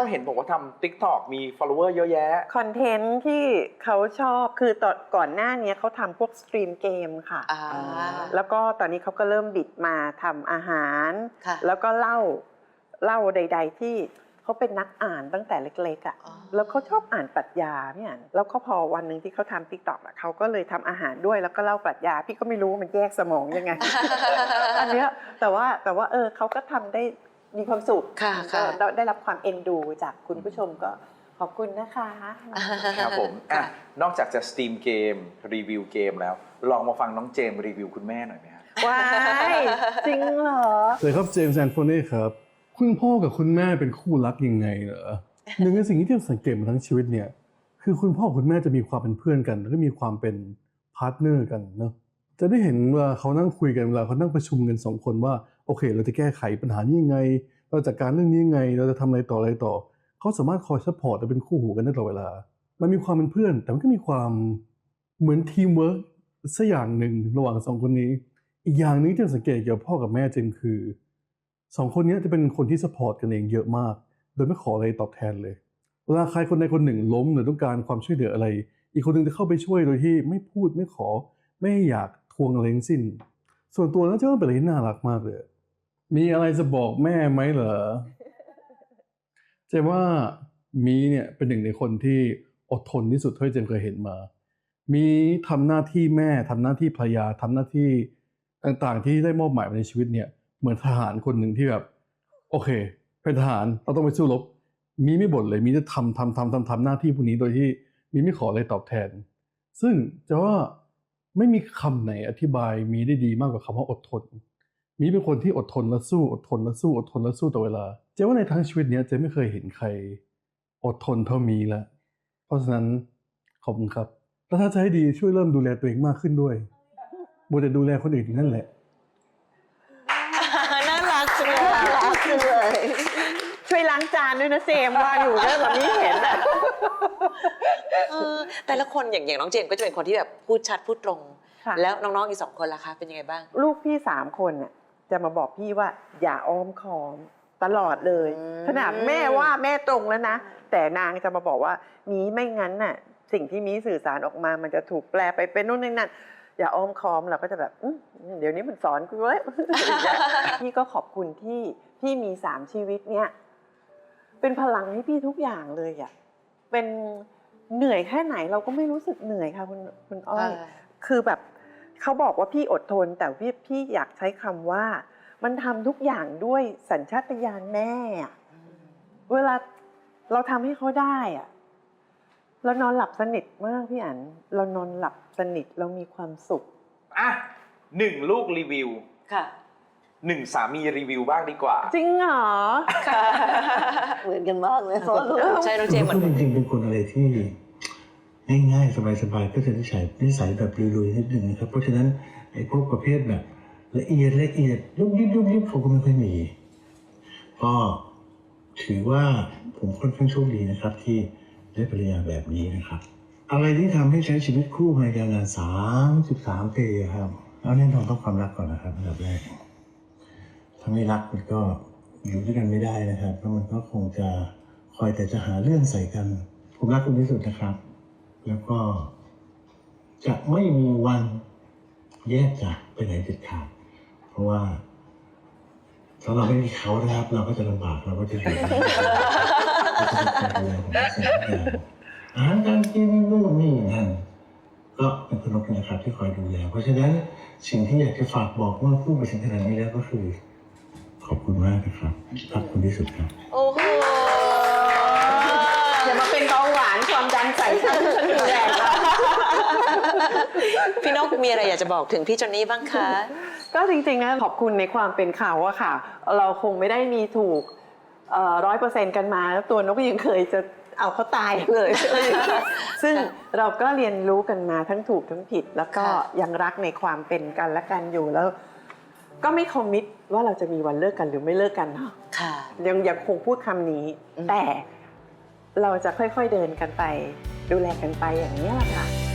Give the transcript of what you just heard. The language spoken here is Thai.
ก็เห็นบอกว่าทำ t ิ k t o k มี follower เยอะแยะ คอนเทนต์ที่เขาชอบคือตอนก่อนหน้านี้เขาทำพวกสตรีมเกมค่ะ อ่า แล้วก็ตอนนี้เขาก็เริ่มบิดมาทำอาหาร ค่ะ แล้วก็เล่าเล่าใด ๆ ที่เขาเป็นนักอ่านตั้งแต่เล็กๆอะ อ๋อ แล้วเขาชอบอ่านปรัชญาพี่อ่านแล้วก็พอวันหนึ่งที่เขาทำติ๊กต็อกเขาก็เลยทำอาหารด้วยแล้วก็เล่าปรัชญา พี่ก็ไม่รู้ว่ามันแยกสมองยังไง อันเนี้ยแต่ว่าแต่ว่าเออเขาก็ทำได้ มีความสุขค่ะก็ค่ะได้ได้รับความเอ็นดูจากคุณผู้ชมก็ขอบคุณนะคะ ครับผมอะนอกจากจะสตรีมเกมรีวิวเกมแล้ว ลองมาฟังน้องเจมส์รีวิวคุณแม่หน่อยไหมครับว้ายจริงเหรอสวัสดีครับเจมส์แอนโฟนีครับ คุณพ่อกับคุณแม่เป็นคู่รักยังไงเหรอหนึ่งในสิ่งที่เจมส์สังเกตมาทั้งชีวิตเนี่ย คือคุณพ่อกับคุณแม่จะมีความเป็นเพื่อนกัน แล้วก็มีความเป็นพาร์ทเนอร์กันเนาะจะได้เห็นเวลาเขานั่งคุยกันเวลาเขานั่งประชุมกันสองคนว่า โอเค เราจะแก้ไขปัญหานี้ยังไง เราจัดการเรื่องนี้ยังไง เราจะทำอะไรต่ออะไรต่อ เขาสามารถคอยซัพพอร์ตและเป็นคู่หูกันได้ตลอดเวลา มันมีความเป็นเพื่อน แต่มันก็มีความเหมือนทีมเวิร์กสักอย่างหนึ่งระหว่างสองคนนี้ อีกอย่างหนึงที่เราสังเกตเกี่ยวกับพ่อกับแม่เจมคือสองคนนี้จะเป็นคนที่สปอร์ตกันเองเยอะมาก โดยไม่ขออะไรตอบแทนเลย เวลาใครคนใดคนหนึ่งล้มหรือต้องการความช่วยเหลืออะไร อีกคนหนึ่งจะเข้าไปช่วยโดยที่ไม่พูดไม่ขอ ไม่อยากทวงอะไรทั้งสิ้น ส่วนตัวแล้วเจ้าเป็นอะไรที่น่ารักมากเลย มีอะไรจะบอกแม่ไหมเหรอเจมว่ามีเนี่ยเป็นหนึ่งในคนที่อดทนที่สุดที่เจมเคยเห็นมา มีทำหน้าที่แม่ทำหน้าที่ภรรยาทำหน้าที่ต่างๆ ที่ได้มอบหมายมาในชีวิตเนี่ย เหมือนทหารคนหนึ่งที่แบบ โอเค เป็นทหารเราต้องไปสู้รบ มีไม่บ่นเลย มีจะทำทำทำทำทำหน้าที่พวกนี้โดยที่มีไม่ขออะไรตอบแทน ซึ่งจะว่า ไม่มีคำไหนอธิบายมีได้ดีมากกว่าคำว่าอดทน มีเป็นคนที่อดทนและสู้อดทนและสู้อดทนและสู้ต่อเวลา เจ๊ว่าในทั้งชีวิตเนี้ยเจ๊ไม่เคยเห็นใคร อดทนเท่ามีแล้วเพราะฉะนั้นขอบคุณครับ แล้วถ้าจะให้ดีช่วยเริ่มดูแลตัวเองมากขึ้นด้วยบัวแต่ดูแลคนอื่นอยู่นั่นแหละ น่ารักจังเลยน่ารักจังเลย ช่วยล้างจานด้วยนะเจมส์ว่าอยู่ก็แบบนี้เห็นอะเออแต่ละคนอย่างอย่างน้องเจมส์ก็จะเป็นคนที่แบบพูดชัดพูดตรง ค่ะ แล้วน้องๆอีกสองคนล่ะคะเป็นยังไงบ้าง ลูกพี่สามคนน่ะจะมาบอกพี่ว่า อย่าอ้อมค้อมตลอดเลย อืม ขนาดแม่ว่าแม่ตรงแล้วนะ แต่นางจะมาบอกว่ามีไม่งั้นน่ะ สิ่งที่มีสื่อสารออกมามันจะถูกแปลไปเป็นนู่นนี่นั่นอย่าอ้อมค้อมเราก็จะแบบอื้อเดี๋ยวนี้มันสอนกูเลยพี่ก็ขอบคุณที่พี่มีสามชีวิตเนี่ย เป็นพลังให้พี่ทุกอย่างเลยอะเป็นเหนื่อยแค่ไหนเราก็ไม่รู้สึกเหนื่อยค่ะคุณคุณอ้อยคือแบบเขาบอกว่าพี่อดทน แต่พี่พี่อยากใช้คำว่า มันทำทุกอย่างด้วยสัญชาตญาณแม่อะเวลาเราทำให้เขาได้อะเรานอนหลับสนิทมากพี่อันเรานอนหลับสนิทเรามีความสุขอะหนึ่งลูกรีวิวค่ะ หนึ่งสามีรีวิวบ้างดีกว่า จริงเหรอ เหมือนกันมากเลยเพราะลูกใช่น้องเจมส์เหมือนจริงๆเป็นคนอะไรที่ง่ายๆ สบายๆ ก็จะนิสัยนิสัยแบบลุยๆนิดหนึ่งนะครับ เพราะฉะนั้นไอ้พวกประเภทแบบละเอียดละเอียดยุบยิบยุบยิบผมก็ไม่ค่อยมี ก็ถือว่าผมค่อนข้างโชคดีนะครับ ที่ได้ภรรยาแบบนี้นะครับ อะไรที่ทำให้ใช้ชีวิตคู่มายาวนานสามสิบสามปีอะครับเอาแน่นอนต้องความรักก่อนนะครับอันดับแรก ถ้าไม่รักมันก็อยู่ด้วยกันไม่ได้นะครับแล้วมันก็คงจะคอยแต่จะหาเรื่องใส่กัน ผมรักคุณที่สุดนะครับ แล้วก็จะไม่มีวันแยกจากไปไหนเด็ดขาดเพราะว่าถ้าเราไม่มีเขานะครับ เราก็จะลำบากเราก็จะอยู่ไม่าจะเดูแลผมทุกสิ่งทุกอย่าหารการกินนู่นนี่นั่นก็เป็นคนรบนะครับที่คอยดูแลเพราะฉะนั้นสิ่งที่อยากจะฝากบอกเมื่อพูดไปถึงขนาดนี้แล้วก็คือากนะครับรักคุณที่สุดครับ โอ้โหอย่ามาเป็นเบาหวานความดันใส่ฉันฉันดูแลแล้วพี่นกมีอะไรอยากจะบอกถึงพี่จอนนี่บ้างคะ ก็จริงๆนะขอบคุณในความเป็นเขาอะค่ะ เราคงไม่ได้มีถูกร้อยเปอร์เซ็นต์กันมาแล้วตัวนกก็ยังเคยจะเอาเขาตายเลย ซึ่งเราก็เรียนรู้กันมาทั้งถูกทั้งผิด แล้วก็ค่ะยังรักในความเป็นกันและกันอยู่แล้ว ก็ไม่คอมมิตว่าเราจะมีวันเลิกกันหรือไม่เลิกกันเนาะค่ะ ยังยังคงพูดคำนี้อืมแต่เราจะค่อยๆเดินกันไป ดูแลกันไปอย่างนี้แหละค่ะ